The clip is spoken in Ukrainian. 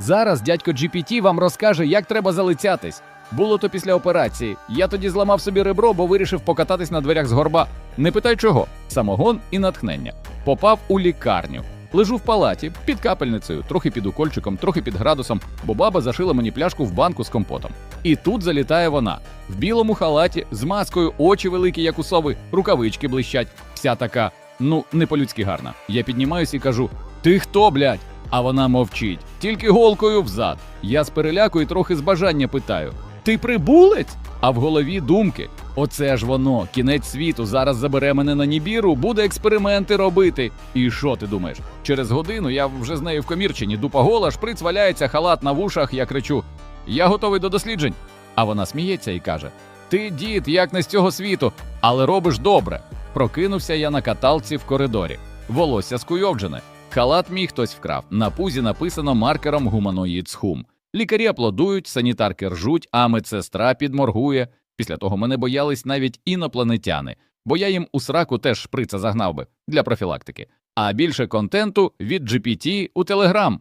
Зараз дядько GPT вам розкаже, як треба залицятись. Було то після операції. Я тоді зламав собі ребро, бо вирішив покататись на дверях з горба. Не питай чого. Самогон і натхнення. Попав у лікарню. Лежу в палаті під капельницею, трохи під укольчиком, трохи під градусом, бо баба зашила мені пляшку в банку з компотом. І тут залітає вона в білому халаті, з маскою, очі великі, як у сови, рукавички блищать. Вся така, ну, не по-людськи гарна. Я піднімаюсь і кажу: Ти хто, блядь? А вона мовчить, тільки голкою взад. Я з переляку і трохи з бажання питаю: Ти прибулець? А в голові думки: Оце ж воно, кінець світу. Зараз забере мене на Нібіру, буде експерименти робити. І що ти думаєш? Через годину я вже з нею в комірчині, дупа гола, шприц валяється, халат на вушах. Я кричу: Я готовий до досліджень. А вона сміється і каже: Ти, дід, як не з цього світу, але робиш добре. Прокинувся я на каталці в коридорі. Волосся скуйовджене. Халат мій хтось вкрав. На пузі написано маркером гуманоїд схум. Лікарі аплодують, санітарки ржуть, а медсестра підморгує. Після того мене боялись навіть інопланетяни, бо я їм у сраку теж шприца загнав би для профілактики. А більше контенту від GPT у Telegram.